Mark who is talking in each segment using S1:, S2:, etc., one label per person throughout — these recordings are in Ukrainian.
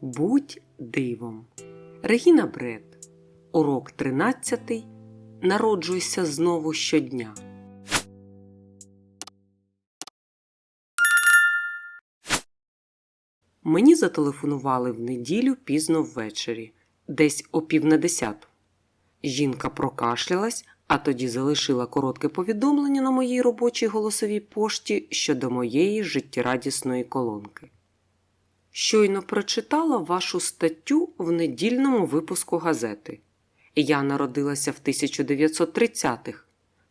S1: Будь дивом. Регіна Бред. Урок 13. Народжуйся знову щодня. Мені зателефонували в неділю пізно ввечері, десь о пів на десяту. Жінка прокашлялась, а тоді залишила коротке повідомлення на моїй робочій голосовій пошті щодо моєї життєрадісної колонки. Щойно прочитала вашу статтю в недільному випуску газети. Я народилася в 1930-х.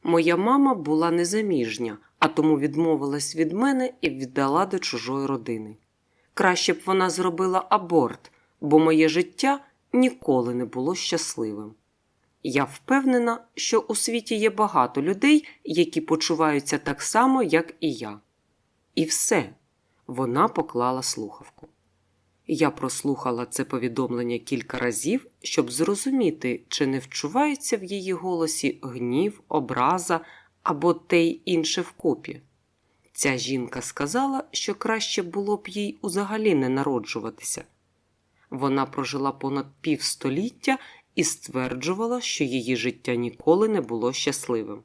S1: Моя мама була незаміжня, а тому відмовилась від мене і віддала до чужої родини. Краще б вона зробила аборт, бо моє життя ніколи не було щасливим. Я впевнена, що у світі є багато людей, які почуваються так само, як і я. І все, вона поклала слухавку. Я прослухала це повідомлення кілька разів, щоб зрозуміти, чи не вчувається в її голосі гнів, образа або те й інше вкупі. Ця жінка сказала, що краще було б їй узагалі не народжуватися. Вона прожила понад півстоліття і стверджувала, що її життя ніколи не було щасливим.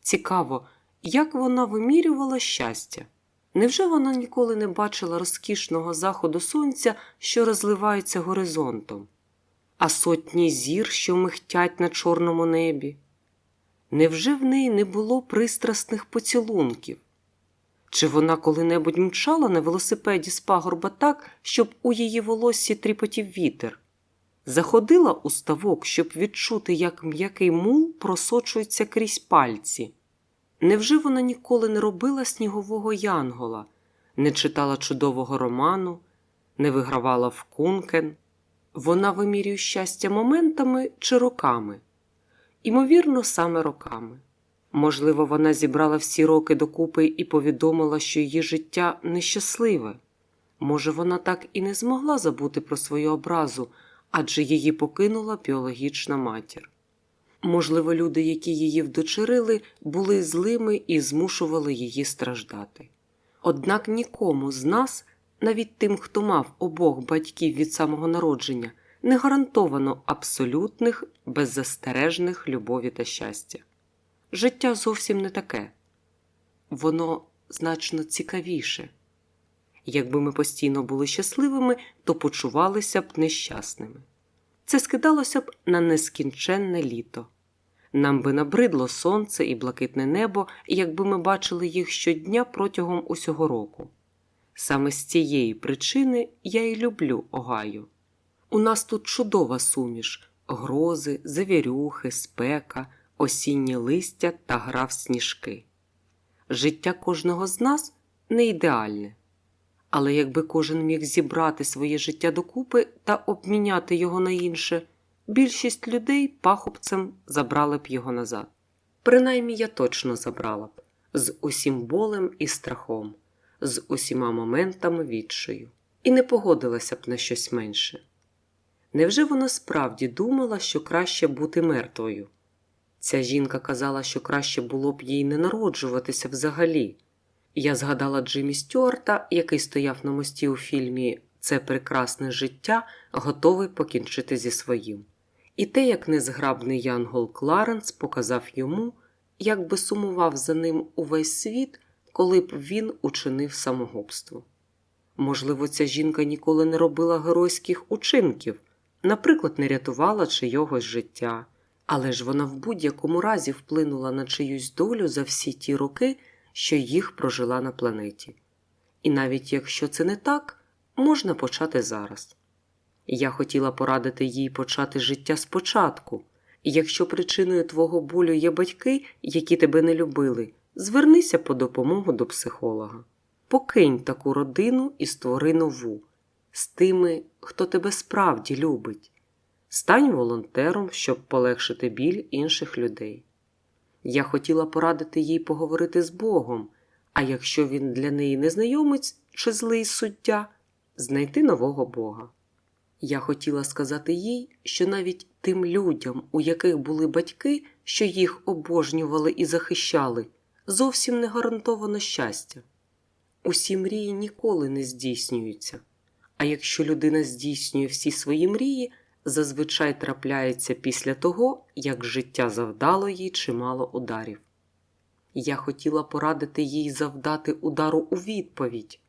S1: Цікаво, як вона вимірювала щастя. Невже вона ніколи не бачила розкішного заходу сонця, що розливається горизонтом, а сотні зір, що михтять на чорному небі? Невже в неї не було пристрасних поцілунків? Чи вона коли-небудь мчала на велосипеді з пагорба так, щоб у її волоссі тріпотів вітер? Заходила у ставок, щоб відчути, як м'який мул просочується крізь пальці. Невже вона ніколи не робила снігового янгола, не читала чудового роману, не вигравала в кункен? Вона вимірює щастя моментами чи роками? Імовірно, саме роками. Можливо, вона зібрала всі роки докупи і повідомила, що її життя нещасливе. Може, вона так і не змогла забути про свою образу, адже її покинула біологічна матір. Можливо, люди, які її вдочерили, були злими і змушували її страждати. Однак нікому з нас, навіть тим, хто мав обох батьків від самого народження, не гарантовано абсолютних, беззастережних любові та щастя. Життя зовсім не таке, воно значно цікавіше. Якби ми постійно були щасливими, то почувалися б нещасними. Це скидалося б на нескінченне літо. Нам би набридло сонце і блакитне небо, якби ми бачили їх щодня протягом усього року. Саме з цієї причини я й люблю Огайо. У нас тут чудова суміш грози, завірюхи, спека, осіннє листя та гра в сніжки. Життя кожного з нас не ідеальне. Але якби кожен міг зібрати своє життя докупи та обміняти його на інше, більшість людей пахубцем забрали б його назад. Принаймні я точно забрала б з усім болем і страхом, з усіма моментами відчаю, і не погодилася б на щось менше. Невже вона справді думала, що краще бути мертвою? Ця жінка казала, що краще було б їй не народжуватися взагалі. Я згадала Джиммі Стюарта, який стояв на мості у фільмі Це прекрасне життя, готовий покінчити зі своїм. І те, як незграбний Янгол Кларенс показав йому, як би сумував за ним увесь світ, коли б він учинив самогубство. Можливо, ця жінка ніколи не робила геройських учинків, наприклад, не рятувала чийогось життя, але ж вона в будь-якому разі вплинула на чиюсь долю за всі ті роки, що їх прожила на планеті. І навіть якщо це не так, можна почати зараз. Я хотіла порадити їй почати життя спочатку, якщо причиною твого болю є батьки, які тебе не любили, звернися по допомогу до психолога. Покинь таку родину і створи нову з тими, хто тебе справді любить. Стань волонтером, щоб полегшити біль інших людей. Я хотіла порадити їй поговорити з Богом, а якщо він для неї незнайомець чи злий суддя, знайти нового Бога. Я хотіла сказати їй, що навіть тим людям, у яких були батьки, що їх обожнювали і захищали, зовсім не гарантовано щастя. Усі мрії ніколи не здійснюються, А якщо людина здійснює всі свої мрії, зазвичай трапляється після того, як життя завдало їй чимало ударів. Я хотіла порадити їй завдати удару у відповідь.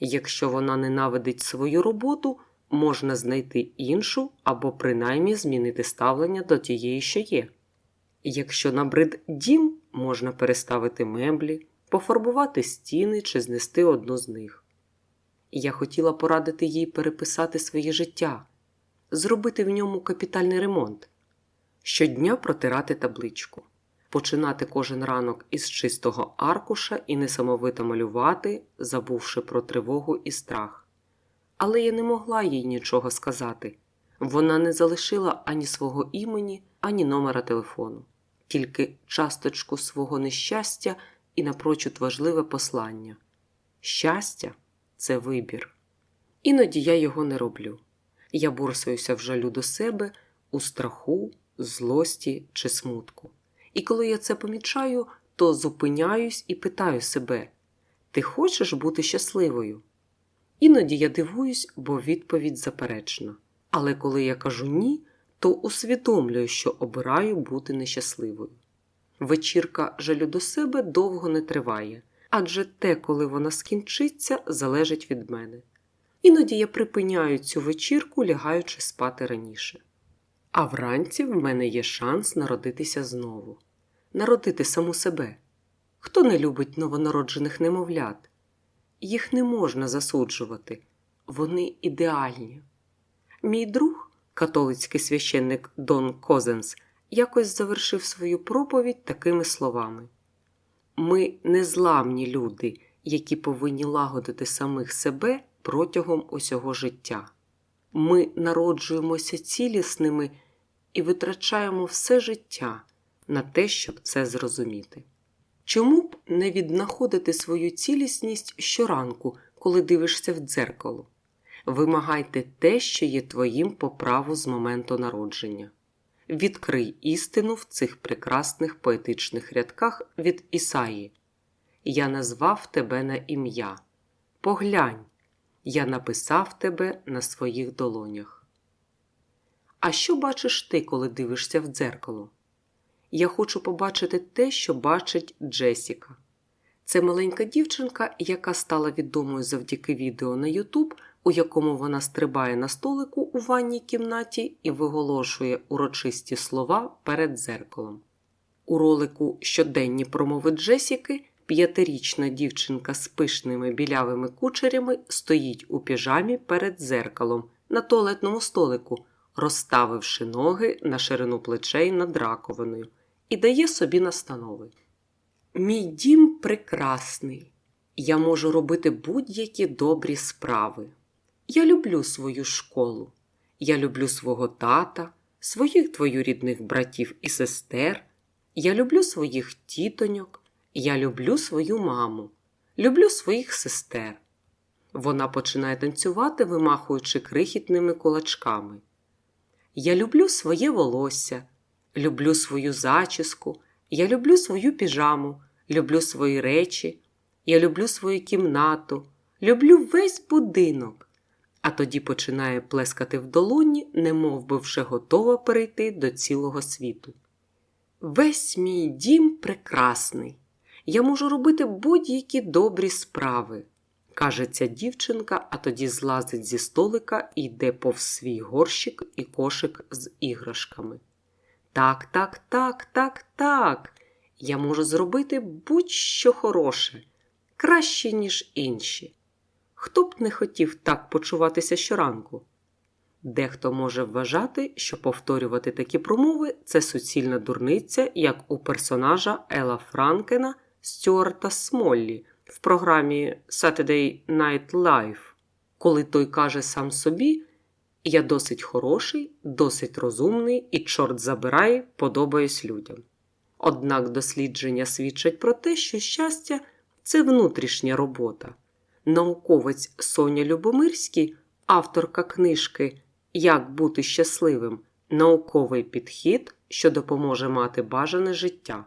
S1: Якщо вона ненавидить свою роботу, можна знайти іншу або принаймні змінити ставлення до тієї, що є. Якщо набрид дім, можна переставити меблі, пофарбувати стіни чи знести одну з них. Я хотіла порадити їй переписати своє життя, зробити в ньому капітальний ремонт, щодня протирати табличку, починати кожен ранок із чистого аркуша і несамовито малювати, забувши про тривогу і страх. Але я не могла їй нічого сказати. Вона не залишила ані свого імені, ані номера телефону, тільки часточку свого нещастя і напрочуд важливе послання. Щастя це вибір. Іноді я його не роблю. Я борсаюся в жалю до себе у страху, злості чи смутку. І коли я це помічаю, то зупиняюсь і питаю себе: ти хочеш бути щасливою? Іноді я дивуюсь, бо відповідь заперечна. Але коли я кажу ні, то усвідомлюю, що обираю бути нещасливою. Вечірка жалю до себе довго не триває, адже те, коли вона скінчиться, залежить від мене. Іноді я припиняю цю вечірку, лягаючи спати раніше. А вранці в мене є шанс народитися знову, народити саму себе. Хто не любить новонароджених немовлят? Їх не можна засуджувати, вони ідеальні. Мій друг, католицький священник Дон Козенс, якось завершив свою проповідь такими словами: Ми незламні люди, які повинні лагодити самих себе протягом усього життя. Ми народжуємося цілісними і витрачаємо все життя на те, щоб це зрозуміти. Чому б не віднаходити свою цілісність щоранку, коли дивишся в дзеркало? Вимагайте те, що є твоїм по праву з моменту народження. Відкрий істину в цих прекрасних поетичних рядках від Ісаї. Я назвав тебе на ім'я. Поглянь, я написав тебе на своїх долонях. А що бачиш ти, коли дивишся в дзеркало? Я хочу побачити те, що бачить Джесіка. Це маленька дівчинка, яка стала відомою завдяки відео на Ютуб, у якому вона стрибає на столику у ванній кімнаті і виголошує урочисті слова перед дзеркалом. У ролику Щоденні промови Джесіки п'ятирічна дівчинка з пишними білявими кучерями стоїть у піжамі перед дзеркалом на туалетному столику, розставивши ноги на ширину плечей над раковиною, і дає собі настанови. Мій дім прекрасний. Я можу робити будь-які добрі справи. Я люблю свою школу. Я люблю свого тата, своїх двоюрідних братів і сестер. Я люблю своїх тітоньок. Я люблю свою маму. Люблю своїх сестер. Вона починає танцювати, вимахуючи крихітними кулачками. Я люблю своє волосся, люблю свою зачіску, я люблю свою піжаму, люблю свої речі, я люблю свою кімнату, люблю весь будинок. А тоді починає плескати в долоні, немов би вже готова перейти до цілого світу. Весь мій дім прекрасний. Я можу робити будь-які добрі справи, каже ця дівчинка, а тоді злазить зі столика і йде повз свій горщик і кошик з іграшками. Так, так, так, так, так. Я можу зробити будь-що хороше, краще, ніж інші. Хто б не хотів так почуватися щоранку? Дехто може вважати, що повторювати такі промови це суцільна дурниця, як у персонажа Ела Франкена Стюарта Смоллі в програмі Saturday Night Live, коли той каже сам собі: Я досить хороший, досить розумний і, чорт забирай, подобаюсь людям. Однак дослідження свідчать про те, що щастя це внутрішня робота. Науковець Соня Любомирський, авторка книжки Як бути щасливим, науковий підхід, що допоможе мати бажане життя,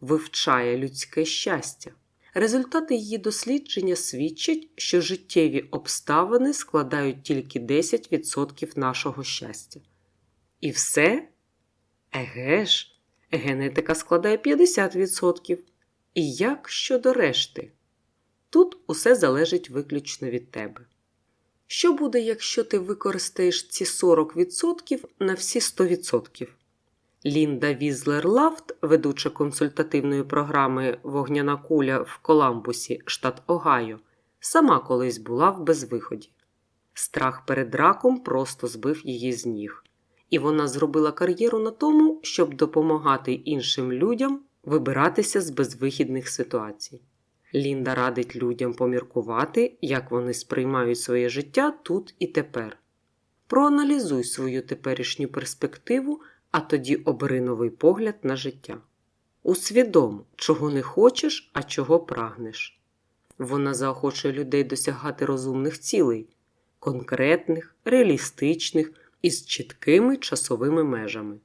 S1: вивчає людське щастя. Результати її дослідження свідчать, що життєві обставини складають тільки 10% нашого щастя. І все? Еге ж, генетика складає 50%. І як щодо решти? Тут усе залежить виключно від тебе. Що буде, якщо ти використаєш ці 40% на всі 100%? Лінда Візлер Лафт, ведуча консультативної програми Вогняна куля в Коламбусі, штат Огайо, сама колись була в безвиході. Страх перед раком просто збив її з ніг, і вона зробила кар'єру на тому, щоб допомагати іншим людям вибиратися з безвихідних ситуацій. Лінда радить людям поміркувати, як вони сприймають своє життя тут і тепер. Проаналізуй свою теперішню перспективу, а тоді обери новий погляд на життя. Усвідом, чого не хочеш, а чого прагнеш. Вона заохочує людей досягати розумних цілей, конкретних, реалістичних і з чіткими часовими межами.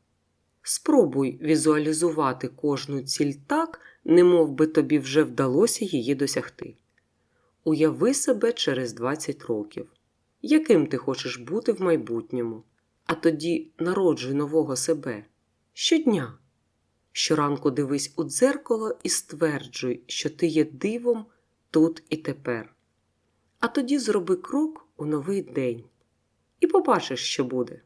S1: Спробуй візуалізувати кожну ціль так, немов би тобі вже вдалося її досягти. Уяви себе через 20 років, яким ти хочеш бути в майбутньому, а тоді народжуй нового себе щодня. Щоранку дивись у дзеркало і стверджуй, що ти є дивом тут і тепер. А тоді зроби крок у новий день і побачиш, що буде.